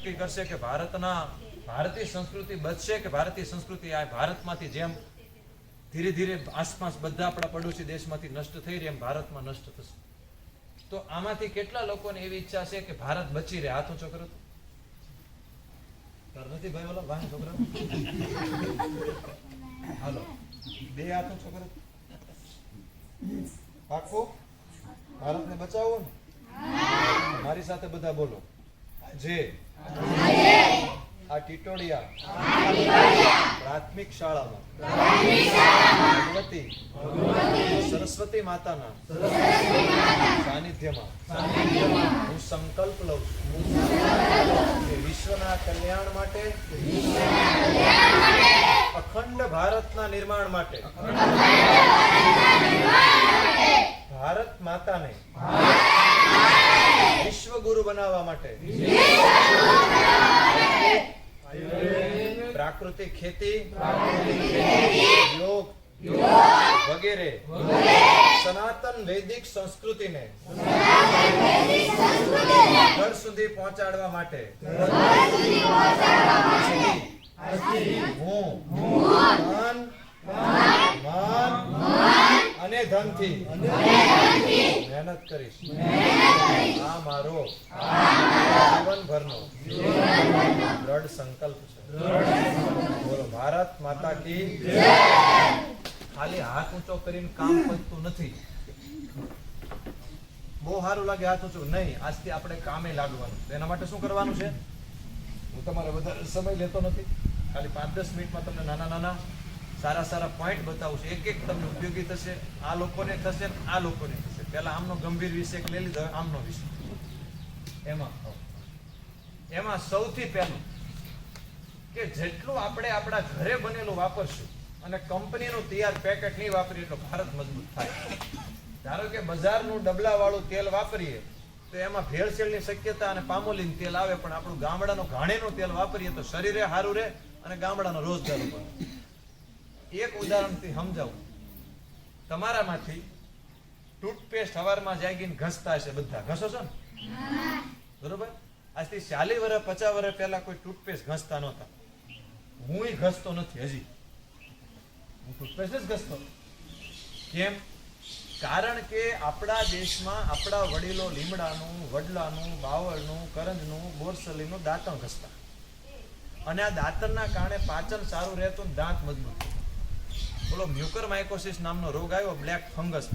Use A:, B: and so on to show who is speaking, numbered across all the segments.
A: નક્કી કરશે કે ભારતના ભારતીય સંસ્કૃતિ બચશે કે ભારતીય સંસ્કૃતિ આ ભારતમાંથી જેમ ધીરે ધીરે આસપાસ બધા આપણા પડોશી દેશમાંથી નષ્ટ થઈ રહી એમ ભારતમાં નષ્ટ થશે. તો આમાંથી કેટલા લોકોને એવી ઈચ્છા છે કે ભારત બચી રહે? હાથ ઊંચો કરો તો. નથી ભાઈ ઓલા? ભાઈ છોકરા હાલો. બે હાથો છોકરો કરો. પાક્કું? ભારતને બચાવો ને? મારી સાથે બધા બોલો. જે આ ટીટોડિયા પ્રાથમિક શાળામાં ભગવતી સરસ્વતી માતાના સાનિધ્યમાં હું સંકલ્પ લઉં છું કે વિશ્વના કલ્યાણ માટે અખંડ ભારતના નિર્માણ માટે ભારત માતાને વિશ્વગુરુ બનાવવા માટે. પ્રાકૃતિક ખેતી. યોગ. વગેરે. સનાતન વૈદિક સંસ્કૃતિને. ઘર સુધી પહોંચાડવા માટે. હું. મન. મન. અને ધનથી. મહેનત કરીશ. આ મારો જીવનભરનો દ્રઢ સંકલ્પ છે. બોલો, ભારત માતા કી ખાલી હાથ ઊંચો કરીને કામ પતતું નથી. બહુ સારું લાગે હાથ ઊંચું. નહીં, આજથી આપણે કામે લાગવાનું. તો એના માટે શું કરવાનું છે? હું તમારે વધારે સમય લેતો નથી. ખાલી પાંચ દસ મિનિટમાં તમને નાના નાના સારા સારા પોઈન્ટ બતાવું છું. એક એક તમને ઉપયોગી થશે, આ લોકોને થશે આ લોકોને થશે. પહેલાં આમનો ગંભીર વિષય લઈ લીધો આમનો વિષય. એમાં એમાં સૌથી પહેલું કે જેટલું આપણે આપણા ઘરે બનેલું વાપરશું અને કંપનીનું તૈયાર પેકેટ નહીં વાપરીએ તો ભારત મજબૂત થાય. ધારો કે બજારનું ડબલાવાળું તેલ વાપરીએ, તો એમાં ભેળસેળની શક્યતા અને પામોલીન તેલ આવે, પણ આપણું ગામડાનું ઘાણીનું તેલ વાપરીએ તો શરીરે સારું રહે અને ગામડાનો રોજગાર રહે. એક ઉદાહરણથી સમજાવું. તમારામાંથી ટૂથપેસ્ટ સવારમાં જાગીને ઘસતા હશે બધા. ઘસો છો ને? બરોબર? આજથી ચાલી વર્ષ, પચાસ વર્ષ પહેલા કોઈ ટૂથપેસ્ટ ઘસતા નહોતા. હું ઘસતો નથી હજી. હું ટૂથપેસ્ટ જ ઘસતો. કેમ? કારણ કે આપણા દેશમાં આપણા વડીલો લીમડાનું, વડલાનું, બાવળનું, કરંજનું, બોરસલીનું દાંતણ ઘસતા. અને આ દાંતણના કારણે પાચન સારું રહેતું દાંત મજબૂત. થતા. બોલો મ્યુકર માઇકોસિસ નામનો રોગ આવ્યો, બ્લેક ફંગસ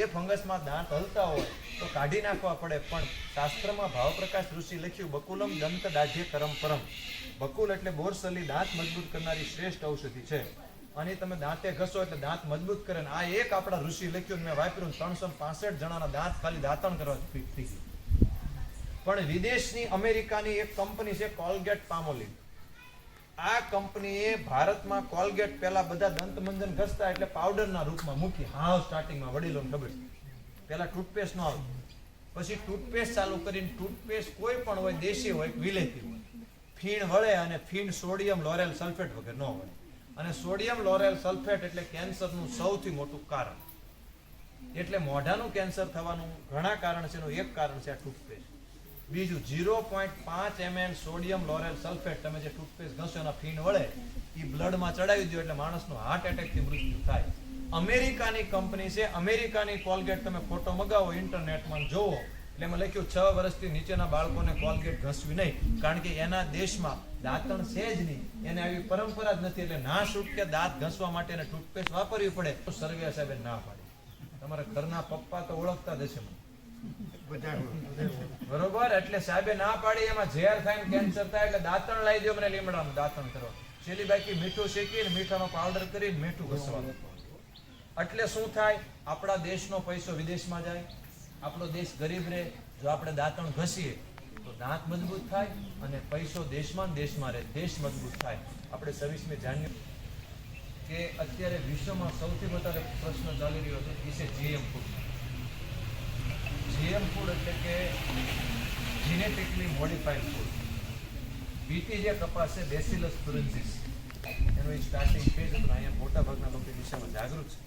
A: એ ફંગસમાં દાંત હલતા હોય તો કાઢી નાખવા પડે, પણ શાસ્ત્રમાં ભાવપ્રકાશ ઋષિ લખ્યું, બકુલમ દંત દાઢ્ય કરમ પરમ. બકુલ એટલે બોરસલી દાંત મજબૂત કરનારી શ્રેષ્ઠ ઔષધિ છે. અને તમે દાંતે ઘસો એટલે દાંત મજબૂત કરે ને આ એક આપણા ઋષિ લખ્યું મેં વાપર્યું ત્રણસો પાસઠ જણાના દાંત ખાલી દાંતણ કરવા થઈ ગયું પણ વિદેશની અમેરિકાની એક કંપની છે, કોલગેટ પામોલિન. આ કંપનીએ ભારતમાં કોલગેટ પહેલા બધા દંતમંજન ઘસતા એટલે પાવડરના રૂપમાં મૂકી. હાવ સ્ટાર્ટિંગમાં વડીલોને ખબર પહેલા ટૂથપેસ્ટ નો આવતું પછી ટૂથપેસ્ટ ચાલુ કરીને ટૂથપેસ્ટ કોઈ પણ હોય, દેશી હોય, વિલેતી હોય. ફીણ વળે અને ફીણ સોડિયમ લોરેલ સલ્ફેટ વગર ન વળે. અને સોડિયમ લોરેલ સલ્ફેટ એટલે કેન્સરનું સૌથી મોટું કારણ. એટલે મોઢાનું કેન્સર થવાનું ઘણા કારણ છે, એનું એક કારણ છે આ ટૂથપેસ્ટ. બીજું ઝીરો પોઈન્ટ પાંચ એમએલ સોડિયમ લોરેલ સલ્ફેટ તમે જે ટૂથપેસ્ટ ઘસો એના ફીણ વળે એ બ્લડમાં ચડાવી દો એટલે માણસનું હાર્ટ એટેકથી મૃત્યુ થાય. અમેરિકાની કંપની છે, અમેરિકાની કોલગેટ તમે ફોટો મગાવો, ઇન્ટરનેટમાં જોવો, એટલે એમાં લખ્યું છ વર્ષથી નીચેના બાળકોને કોલગેટ ઘસવી નહીં, કારણ કે એના દેશમાં દાંતણ છે જ નહીં. એને આવી પરંપરા જ નથી, એટલે ના છૂટકે દાંત ઘસવા માટે એને ટૂથપેસ્ટ વાપરવી પડે. તો સર્વે સાહેબે ના પાડી. તમારા ઘરના પપ્પા તો ઓળખતા જ હશે બરોબર? એટલે સાહેબે ના પાડી, એમાં ઝેર થાય કેન્સર થાય એટલે દાંતણ લાવી દો મને લીમડામાં, દાંતણ કરો. છેલ્લી બાકી મીઠું શેકીને મીઠાનો પાવડર કરીને મીઠું ઘસવાનું. એટલે શું થાય? આપણા દેશનો પૈસો વિદેશમાં જાય. આપણો દેશ ગરીબ રહે. જો આપણે દાંતણ ઘસીએ, તો દાંત મજબૂત થાય અને પૈસો દેશમાં દેશમાં રહે. દેશ મજબૂત થાય. આપણે છવ્વીસમી જાન્યુ કે અત્યારે વિશ્વમાં સૌથી વધારે પ્રશ્ન ચાલી રહ્યો છે, એ છે જીએમ ફૂડ જીએમ ફૂડ એટલે કે જીનેટિકલી મોડિફાઈડ ફૂડ બીટી જે કપાસ છે બેસિલસ તુરન્સિસ એનું એક સ્ટાર્ટિંગ છે હતું, અહીંયા મોટા ભાગના લોકો દિશામાં જાગૃત છે.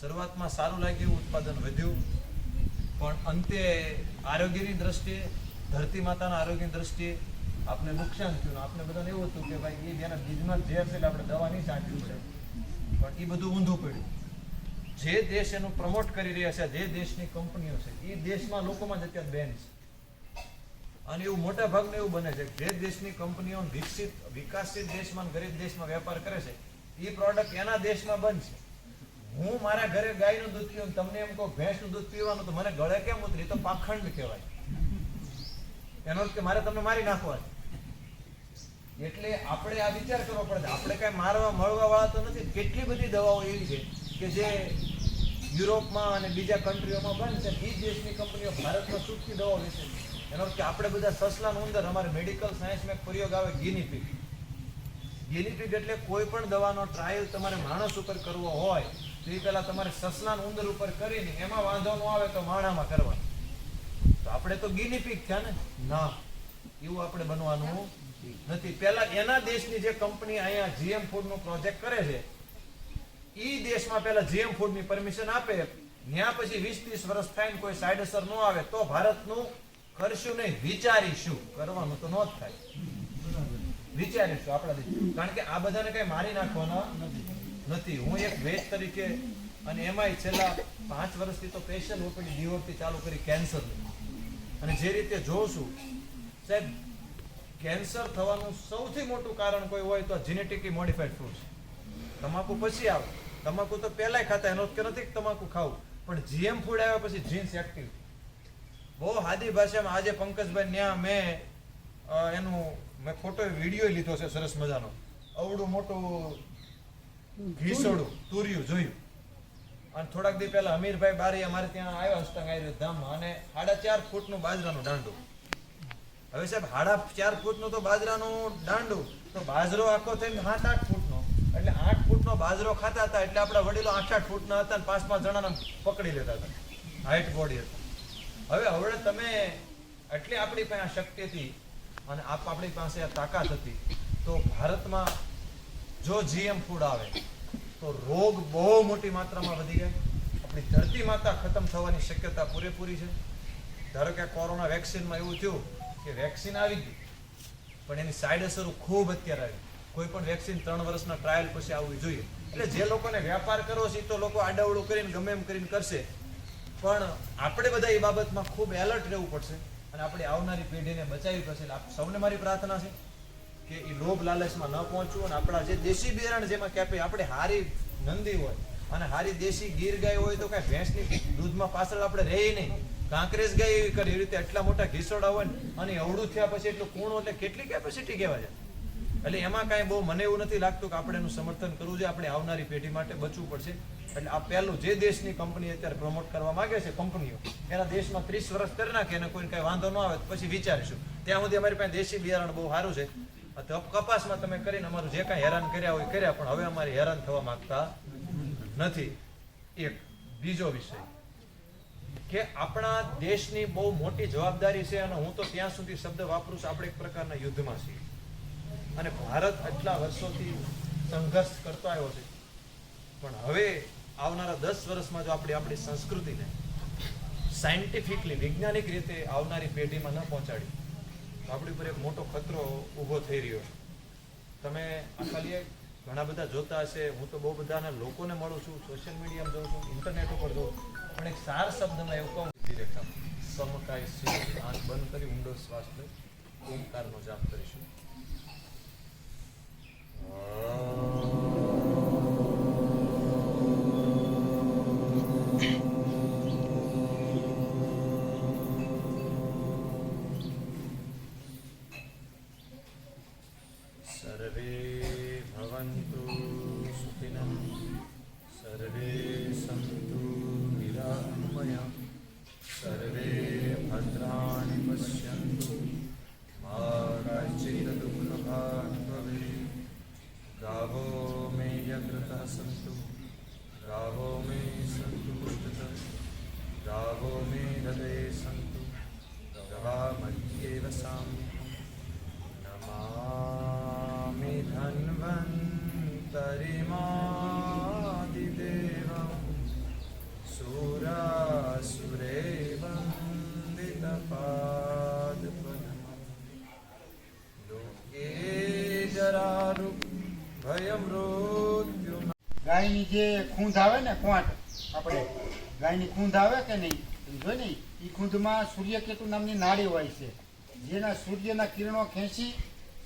A: શરૂઆતમાં સારું લાગ્યું, ઉત્પાદન વધ્યું, પણ અંતે આરોગ્યની દ્રષ્ટિએ, ધરતી માતાના આરોગ્યની દ્રષ્ટિએ આપને નુકસાન થયું. આપણે બધાને એવું હતું કે ભાઈ, એ જેના બીજમાં ઝેર છે એટલે આપણે દવા નહીં છાંટવી પડે પણ એ બધું ઊંધું પડ્યું. જે દેશ એનું પ્રમોટ કરી રહ્યા છે, જે દેશની કંપનીઓ છે એ દેશમાં લોકોમાં જ અત્યારે બેન છે. અને એવું મોટા ભાગનું એવું બને છે જે દેશની કંપનીઓ વિકસિત વિકાસશીલ દેશમાં ગરીબ દેશમાં વેપાર કરે છે એ પ્રોડક્ટ એના દેશમાં બનશે હું મારા ઘરે ગાયનું દૂધ પીવું તમને એમ કહો ભેંસનું દૂધ પીવાનું તો મને ગળે કેમ ઉતરી? તો પાખંડ કહેવાય. એનો કે મારે તમને મારી નાખવા એટલે આપણે આ વિચાર કરવો પડે. આપણે કઈ મારવા, મળવા વાળા તો નથી. કેટલી બધી દવાઓ એવી છે કે જે યુરોપમાં અને બીજા કન્ટ્રીઓમાં બનશે એ જ દેશની કંપનીઓ ભારતમાં છૂટતી દવાઓ વેચે છે. એનો કે આપણે બધા સસલા અંદર, અમારે મેડિકલ સાયન્સમાં એક પ્રયોગ આવે ગિનીપીક ગિનીપીક એટલે કોઈ પણ દવાનો ટ્રાયલ તમારે માણસ ઉપર કરવો હોય, તો એ પહેલાં તમારે સસલા ઉંદર ઉપર કરીને એમાં વાંધો ન આવે તો માણામાં કરવાનું. તો આપણે તો ગિનીપીક થયા ને? ના. એવું આપણે બનવાનું નથી. પહેલાં એના દેશની જે કંપની અહીંયા જીએમ ફૂડ નો પ્રોજેક્ટ કરે છે ઈ દેશમાં પહેલા જીએમ ફૂડની પરમિશન આપે ત્યાં પછી વીસ ત્રીસ વર્ષ થાય ને કોઈ સાઈડ અસર ન આવે, તો ભારતનું કરશું નહીં, વિચારીશું. કરવાનું તો ન જ થાય. વિચારીશું આપણા દેશ કારણ કે આ બધાને કઈ મારી નાખવાના નથી. હું એક વેજ તરીકે અને એમાંય છેલ્લા પાંચ વર્ષથી તો સ્પેશિયલ ઓપીડી ડીઓપી ચાલુ કરી કેન્સર અને જે રીતે જોઉં છું સાહેબ કેન્સર થવાનું સૌથી મોટું કારણ કોઈ હોય તો જીનેટિકલી મોડિફાઈડ ફૂડ છે તમાકુ પછી આવે તમાકુ તો પહેલાય ખાતા, એનો કે નથી તમાકુ ખાવું. પણ જીએમ ફૂડ આવ્યા પછી જીન્સ એક્ટિવ બહુ હાદી ભાષામાં આજે પંકજભાઈ ન્યા મેં એનું, મેં ફોટો વીડિયો લીધો છે સરસ મજાનો. અવડું મોટું ઘીસોડું, તુર્યું, જોયું. અને થોડાક દી પહેલા અમીરભાઈ બારી અમારે ત્યાં આવ્યા હસ્તંગ આવી ધામમાં અને સાડા ચાર ફૂટનું બાજરાનું દાંડું. હવે સાહેબ સાડા ચાર ફૂટનું તો બાજરાનું દાંડું, તો બાજરો આખો થઈને સાત, આઠ ફૂટનો. એટલે આઠ ફૂટનો બાજરો ખાતા હતા એટલે આપણા વડીલો આઠ આઠ ફૂટના હતા અને પાંચ પાંચ જણાને પકડી લેતા હતા. હાઈટ બોડી હતા. હવે હવે તમે એટલી આપણી પાસે આ શક્તિ હતી અને આપ આપણી પાસે આ તાકાત હતી. તો ભારતમાં જો જીએમ ફૂડ આવે, તો રોગ બહુ મોટી માત્રામાં વધી જાય. આપણી ધરતી માતા ખતમ થવાની શક્યતા પૂરેપૂરી છે. ધારો કે કોરોના વેક્સિનમાં એવું થયું કે વેક્સિન આવી ગઈ પણ એની સાઈડ અસરો ખૂબ અત્યારે આવી કોઈ પણ વેક્સિન ત્રણ વર્ષના ટ્રાયલ પછી આવવી જોઈએ. એટલે જે લોકોને વ્યાપાર કરવો છે તો લોકો આડાવડું કરીને, ગમે એમ કરીને કરશે. પણ આપણે બધા એ બાબતમાં ખૂબ એલર્ટ રહેવું પડશે અને આપણે આવનારી પેઢીને બચાવી પડશે. એટલે સૌને મારી પ્રાર્થના છે કે એ લોભ લાલચમાં ન પહોંચવું અને આપણા જે દેશી બિયારણ જેમાં કેપે આપણે હારી નંદી હોય અને હારી દેશી ગીર ગાય હોય તો કાંઈ ભેંસની દૂધમાં પાછળ આપણે રહે નહીં. કાંકરેજ ગાય એવી કરી, એવી રીતે એટલા મોટા ઘીસોડા હોય અને અવળું થયા પછી એટલું કૂણું એટલે કેટલી કેપેસિટી કહેવાય? એટલે એમાં કાંઈ બહુ મને એવું નથી લાગતું કે આપણે એનું સમર્થન કરવું જોઈએ. આપણે આવનારી પેઢી માટે બચવું પડશે. એટલે આ પહેલું જે દેશની કંપની અત્યારે પ્રમોટ કરવા માંગે છે કંપનીઓ, એના દેશમાં ત્રીસ વર્ષ કરી નાખે, એને કોઈને કાંઈ વાંધો ન આવે પછી વિચારીશું. ત્યાં સુધી અમારી પાસે દેશી બિયારણ બહુ સારું છે. કપાસમાં તમે કરીને અમારું જે કાંઈ હેરાન કર્યા હોય કર્યા, પણ હવે અમારે હેરાન થવા માંગતા નથી. એક, બીજો વિષય કે આપણા દેશની બહુ મોટી જવાબદારી છે અને હું તો ત્યાં સુધી શબ્દ વાપરું છું. આપણે એક પ્રકારના યુદ્ધમાં છીએ. અને ભારત આટલા વર્ષોથી સંઘર્ષ કરતો આવ્યો છે. પણ હવે આવનારા દસ વર્ષમાં જો આપણે આપણી સંસ્કૃતિને સાયન્ટિફિકલી, વૈજ્ઞાનિક રીતે આવનારી પેઢીમાં ન પહોંચાડી તો આપણી ઉપર એક મોટો ખતરો ઊભો થઈ રહ્યો છે. તમે ખાલી ઘણા બધા જોતા હશે, હું તો બહુ બધાના લોકોને મળું છું, સોશિયલ મીડિયામાં જોઉં છું, ઇન્ટરનેટ ઉપર જોઉં પણ એક સાર શબ્દમાં એવું કહું રેખા સમકાય આંખ બંધ કરી ઊંડો શ્વાસ લઈ ઓમકારનો જાપ કરીશું. સર્વે માનસામ નમામિ ધન્વંતરિમાદિદેવં સુરાસુરે વંદિતપાદ લોકે જરારુ ભયમ મૃત્યુ
B: ગાયની જે ખૂંધ આવે ને કોટ આપણે, ગાયની ખૂંધ આવે કે નહીં? સમજો ને એ ખૂંધમાં સૂર્યકેતુ નામની નાડી હોય છે. જેના સૂર્યના કિરણો ખેંચી,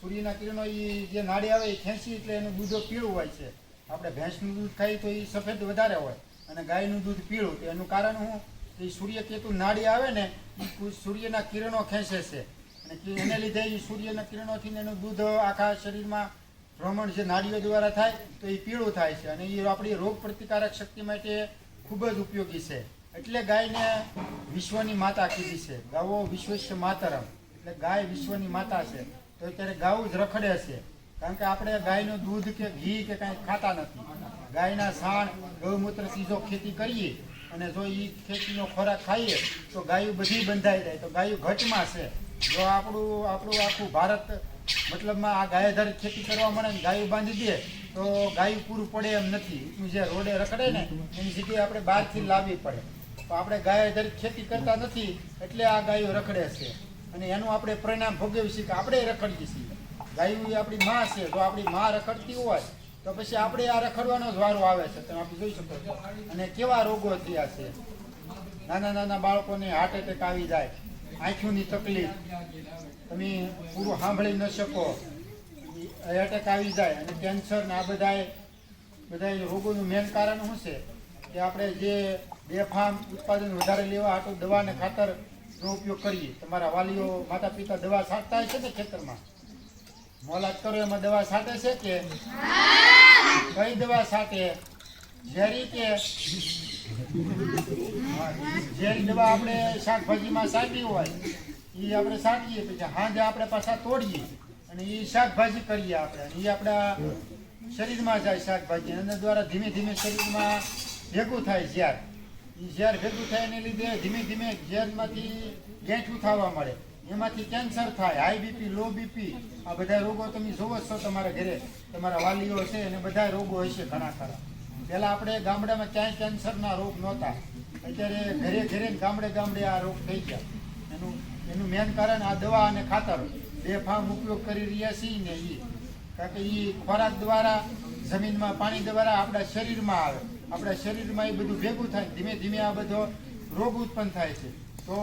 B: સૂર્યના કિરણો એ જે નાડી આવે એ ખેંચી એટલે એનું દૂધો પીળું હોય છે. આપણે ભેંસનું દૂધ ખાઈએ તો એ સફેદ વધારે હોય અને ગાયનું દૂધ પીળું. તો એનું કારણ શું? એ સૂર્યકેતુ નાડી આવે ને એ સૂર્યના કિરણો ખેંચે છે. અને એને લીધે એ સૂર્યના કિરણોથી એનું દૂધ આખા શરીરમાં ભ્રમણ જે નાડીઓ દ્વારા થાય, તો એ પીળું થાય છે. અને એ આપણી રોગ પ્રતિકારક શક્તિ માટે ખૂબ જ ઉપયોગી છે. એટલે ગાયને વિશ્વની માતા કીધી છે. ગાવો વિશ્વસ્ય માતરમ. એટલે ગાય વિશ્વની માતા છે. તો અત્યારે ગાવું જ રખડે છે. કારણ કે આપણે ગાયનું દૂધ કે ઘી કે કાંઈ ખાતા નથી. ગાયના સાણ, ગૌમૂત્ર સીધો ખેતી કરીએ અને જો એ ખેતીનો ખોરાક ખાઈએ, તો ગાયું બધી બંધાઈ જાય. તો ગાયું ઘટમાં છે. જો આપણું આપણું આખું ભારત, મતલબમાં આ ગાયધારી ખેતી કરવા મળે ગાયું બાંધી દે, તો ગાયું પૂરું પડે એમ નથી. એટલું જે રોડે રખડે ને, એની જગ્યાએ આપણે બહારથી લાવવી પડે. તો આપણે ગાયધારી ખેતી કરતા નથી, એટલે આ ગાયો રખડે છે. અને એનું આપણે પરિણામ ભોગવીએ છીએ કે આપણે રખડીએ છીએ. ગાયું એ આપણી માં છે, જો આપણી માં રખડતી હોય, તો પછી આપણે આ રખડવાનો જ વારો આવે છે. તમે આપણે જોઈ શકો છો. અને કેવા રોગો થયા છે. નાના નાના બાળકોને હાર્ટ એટેક આવી જાય. આંખોની તકલીફ. તમે પૂરું સાંભળી ન શકો. એટેક આવી જાય અને કેન્સર ને આ બધાય બધા રોગોનું મેન કારણ શું છે? કે આપણે જે બેફામ ઉત્પાદન વધારે લેવા હાટું દવા ને ઉપયોગ કરીએ. તમારા વાલીઓ માતા પિતા દવા છાંટતા છે ને ખેતરમાં? મોલાદ કરો, એમાં દવા છાંટે છે કે? કઈ દવા છાંટે? ઝેરી કે? ઝેરી દવા આપણે શાકભાજીમાં છાંટી હોય એ આપણે છાંટીએ પછી હાંજે આપણે પાછા તોડીએ અને એ શાકભાજી કરીએ આપણે. એ આપણા શરીરમાં જાય શાકભાજી. એના દ્વારા ધીમે ધીમે શરીરમાં ભેગું થાય એ ઝેર ભેગું થાય એને લીધે ધીમે ધીમે ઝેરમાંથી ગેઠું થવા મળે. એમાંથી કેન્સર થાય હાઈ બીપી લો બીપી આ બધા રોગો તમે જોવો છો તમારા ઘરે. તમારા વાલીઓ છે અને બધા રોગો હશે ઘણા ખરા. પહેલાં આપણે ગામડામાં ક્યાંય કેન્સરના રોગ નહોતા. અત્યારે ઘરે ઘરે ગામડે ગામડે આ રોગ થઈ ગયા. એનું એનું મેન કારણ આ દવા અને ખાતર. બેફામ ઉપયોગ કરી રહ્યા છીએ ને એ કારણ કે એ ખોરાક દ્વારા જમીનમાં પાણી દ્વારા આપણા શરીરમાં આવે. આપણા શરીરમાં એ બધું ભેગું થાય, ધીમે ધીમે આ બધો રોગ ઉત્પન્ન થાય છે. તો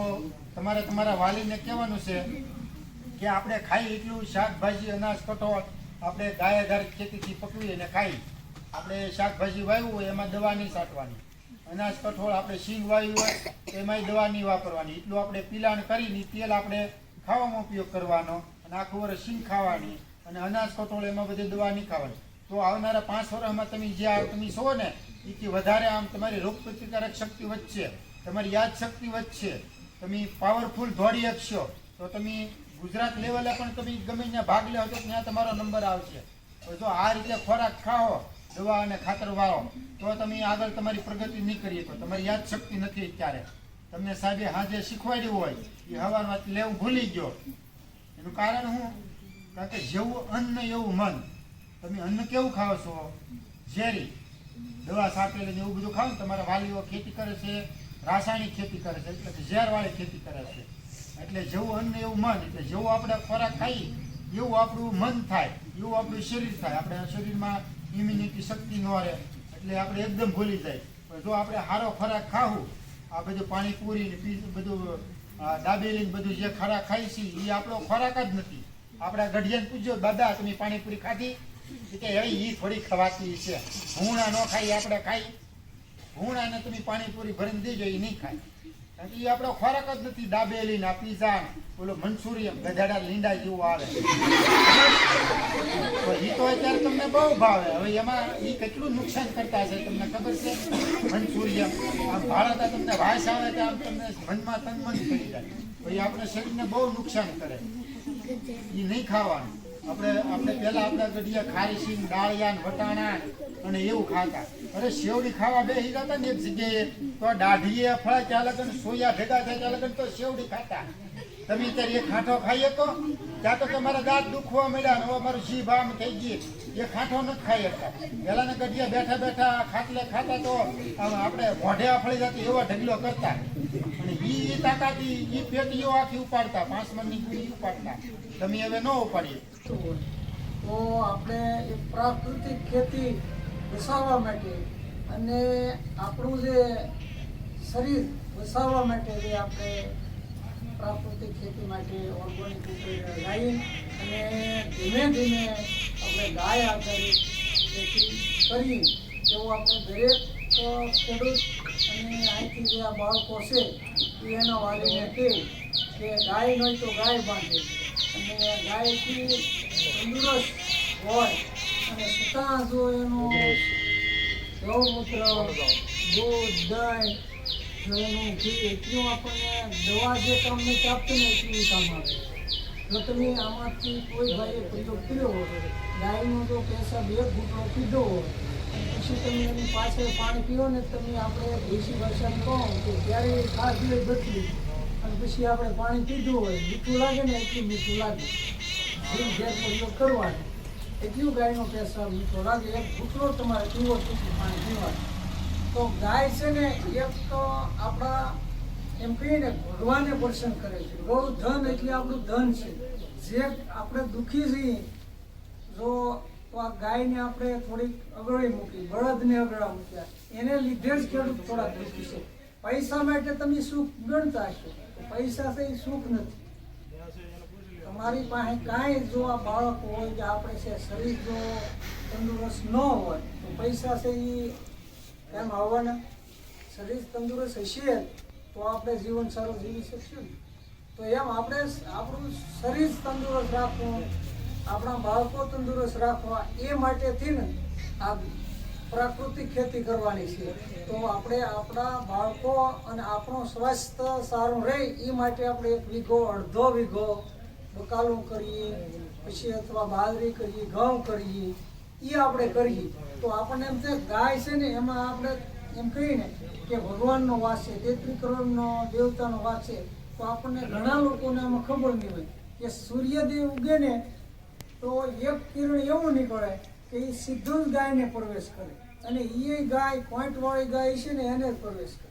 B: તમારે તમારા વાલીને કહેવાનું છે કે આપણે ખાઈ એટલું શાકભાજી અનાજ કઠોળ આપણે ગાય ધાર ખેતીથી પકવી અને ખાઈ. આપણે શાકભાજી વાવ્યું હોય એમાં દવા નહીં છાંટવાની. અનાજ કઠોળ આપણે શીંગ વાવ્યું હોય એમાંય દવા નહીં વાપરવાની. એટલું આપણે પીલાણ કરીને તેલ આપણે ખાવામાં ઉપયોગ કરવાનો અને આખું વર્ષ શીંગ ખાવાની અને અનાજ કઠોળ એમાં બધી દવા નહીં ખાવાની. તો આવનારા પાંચ વર્ષમાં તમે જે તમે છો ને એથી વધારે આમ તમારી રોગ પ્રતિકારક શક્તિ વધશે, તમારી યાદ શક્તિ વધશે, તમે પાવરફુલ દોડી શકશો તો તમે ગુજરાત લેવલે પણ તમે ગમે ત્યાં ભાગ લેવો તો ત્યાં તમારો નંબર આવશે. જો આ રીતે ખોરાક ખાઓ, દવા અને ખાતર વાળો, તો તમે આગળ તમારી પ્રગતિ નહીં કરીએ તો તમારી યાદ શક્તિ નથી અત્યારે. તમને સાહેબે હાજે શીખવાડ્યું હોય, એ હવારમાં લેવું ભૂલી ગયો. એનું કારણ શું કારણ કે જેવું અન્ન એવું મન. તમે અન્ન કેવું ખાઓ છો? ઝેરી. દવા છાંટેલી એવું બધું ખાવ ને તમારા વાલીઓ ખેતી કરે છે, રાસાયણિક ખેતી કરે છે, એટલે કે ઝેરવાળી ખેતી કરે છે. એટલે જેવું અન્ન એવું મન એટલે જેવું આપણે ખોરાક ખાઈએ, એવું આપણું મન થાય, એવું આપણું શરીર થાય. આપણે શરીરમાં ઇમ્યુનિટી શક્તિ ન રહે, એટલે આપણે એકદમ ભૂલી જાય. પણ જો આપણે સારો ખોરાક ખાવું, આ બધું પાણીપુરી બધું દાબેલી બધું જે ખોરાક ખાઈ છીએ એ આપણો ખોરાક જ નથી. આપણા ગઢિયાને પૂછ્યો દાદા, તમે પાણીપુરી ખાધી? કે હવે એ થોડી ખવાતી છે. ભૂણા ન ખાઈ આપણે ખાઈ. ભૂણાને તમે પાણીપુરી ભરીને દેજો એ નહીં ખાય. કારણ કે એ આપણો ખોરાક જ નથી, દાબેલી ના પીઝા ઓલો મંચુરિયન, ગધાડા લીંડા જેવું આવે. એ તો અત્યારે તમને બહુ ભાવે. હવે એમાં એ કેટલું નુકસાન કરતા છે તમને ખબર છે? મંચુરિયમ આમ ભારત તમને વાસ આવે તો આમ તમને મનમાં તનમન કરી જાય. તો આપણે શરીરને બહુ નુકસાન કરે. એ નહીં ખાવાનું. આપણે આપણે પહેલા આપણા ગઢિયા ખારી દાળિયા વટાણા અને એવું ખાતા. અરે શેવડી ખાવા બેસી જતા ને એક જગ્યાએ, તો દાઢીએ ફળા ત્યાં લગન, સોયા ભેગા થાય ચાલક તો શેવડી ખાતા. તમે અત્યારે એક ખાંઠો ખાઈએ તો? ત્યાં તો તમારા દાંત દુખવા મળ્યા હવે અમારું જીભ આમ થઈ ગઈ એ ખાંઠો નથી ખાઈ હતા પહેલાના ગઢિયા બેઠા બેઠા ખાટલે ખાતા તો આપણે મોઢે અફળી જતી, એવો ઢગલો કરતા. અને ઈ તાકાતી એ પેટીઓ આખી ઉપાડતા, પાંચ મણની પૂરી ઉપાડતા. તમે હવે ન ઉપાડીએ.
C: તો આપણે એ પ્રાકૃતિક ખેતી વસાવવા માટે અને આપણું જે શરીર વસાવવા માટે જે આપણે પ્રાકૃતિક ખેતી માટે ઓર્ગોનિક લાવી અને ધીમે ધીમે આપણે ગાય આધારિત ખેતી કરી તેવું આપણે દરેક ખેડૂત અને અહીંથી જે આ બાળકો છે એના વાલીને કહે કે ગાય નહીં તો ગાય બાંધે. અને ગાયથી તંદુરસ્ત હોય અને છતાં જો એનું ગૌમૂત્ર, દૂધ દહીં જો એનું ઘી એટલું આપણને દવા જે તમને પ્રાપ્ત ને એટલું કામ આવે જો તમે આમાંથી કોઈ ભાઈએ પ્રયોગ કર્યો હોય, ગાયનો જો પૈસા એક ઘૂંટડો પીધો હોય, પછી તમે એની પાછળ પાણી પીવો ને તમે આપણે દેશી ભાષામાં કહો કે ત્યારે ખાસ દિવસ અને પછી આપણે પાણી પીધું હોય, મીઠું લાગે ને એટલું મીઠું લાગે. જેમ ઘેર ઉપયોગ કરવાનો. એટલું ગાયનો પેશાબ મીઠો લાગે. એક ઘૂંટડો તમારે પીવો સુધી પાણી પીવાનું. તો ગાય છે ને, એક તો આપણા, એમ કહીએ ને, ભગવાને પસંદ કરે છે. ગૌ ધન એટલે આપણું ધન છે. જે આપણે દુઃખી છીએ, જો તો આ ગાયને આપણે થોડીક અગળી મૂકી, બળદને અગળા મૂક્યા. એને લીધે જ ખેડૂત થોડા દુઃખી છે. પૈસા માટે તમે સુખ ગણતા હશો. પૈસા એ સુખ નથી. તમારી પાસે કાંઈ જો આ બાળક હોય કે આપણે છે શરીર જો તંદુરસ્ત ન હોય, તો પૈસા છે એ કેમ આવવાના? શરીર તંદુરસ્ત હશે તો આપણે જીવન સારું જીવી શકશું તો એમ આપણે આપણું શરીર તંદુરસ્ત રાખવું, આપણા બાળકો તંદુરસ્ત રાખવા, એ માટેથી ને આ પ્રાકૃતિક ખેતી કરવાની છે. તો આપણે આપણા બાળકો અને આપણું સ્વાસ્થ્ય સારું રહે, એ માટે આપણે એક વીઘો, અડધો વીઘો બકાલું કરીએ, પછી અથવા બાજરી કરીએ, ઘઉં કરીએ, એ આપણે કરીએ. તો આપણને એમ છે ગાય છે ને, એમાં આપણે એમ કહીએ ને કે ભગવાનનો વાસ છે તેત્રી દેવતાનો વાસ છે, તો આપણને ઘણા લોકોને આમાં ખબર નહીં હોય કે સૂર્યદેવ ઉગે ને તો એક કિરણ એવું નીકળે કે એ સીધું જ ગાયને પ્રવેશ કરે. અને એ ગાય પોઈન્ટ વાળી ગાય છે ને એને જ પ્રવેશ કરે.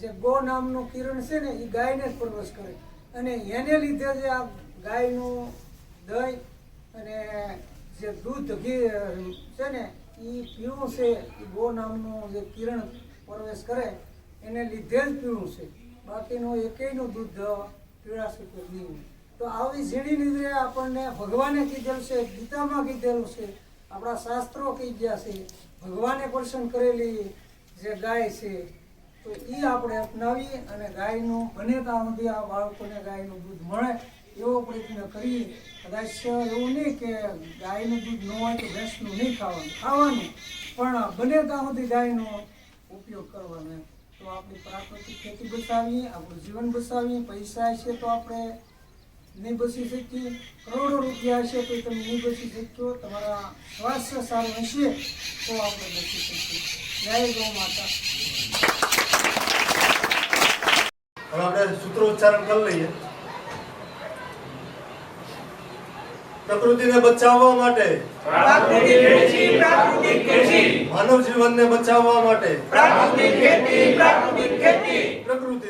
C: જે ગો નામનું કિરણ છે ને એ ગાયને જ પ્રવેશ કરે. અને એને લીધે જે આ ગાયનું દહીં અને જે દૂધ ઘી છે ને એ પીણું છે એ ગો નામનું જે કિરણ પ્રવેશ કરે, એને લીધે જ પીણું છે. બાકીનું એકેયનું દૂધ પીળાશે નહીં. તો આવી ઝીણી નીંદરે આપણને ભગવાને કીધેલું છે, ગીતામાં કીધેલું છે આપણા શાસ્ત્રો કહી ગયા છે, ભગવાને પસંદ કરેલી જે ગાય છે, તો એ આપણે અપનાવી અને ગાયનું, બને ત્યાં સુધી આ બાળકોને ગાયનું દૂધ મળે એવો પ્રયત્ન કરીએ. કદાચ એવું નહીં કે ગાયનું દૂધ ન હોય તો ભેંસનું નહીં ખાવાનું ખાવાનું. પણ બને ત્યાં સુધી ગાયનો ઉપયોગ કરવાનો. તો આપણી પ્રાકૃતિક ખેતી બચાવીએ, આપણું જીવન બચાવીએ, પૈસા છે તો આપણે નહીં બચી શકીએ કરોડો રૂપિયા હશે તો તમે નહીં બચી શકશો તમારા સ્વાસ્થ્ય સારું હશે તો આપણે બચી શકીએ. જય ગૌ માતા.
D: હવે આપણે સૂત્રોચ્ચારણ કરી લઈએ. પ્રકૃતિને બચાવવા માટે માનવ જીવનને બચાવવા માટે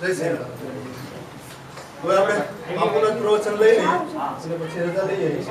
D: જય શ્રી રામ. હવે આપણે બાપુના પ્રવચન લઈ લઈએ અને પછી રજા લઈ
E: જઈએ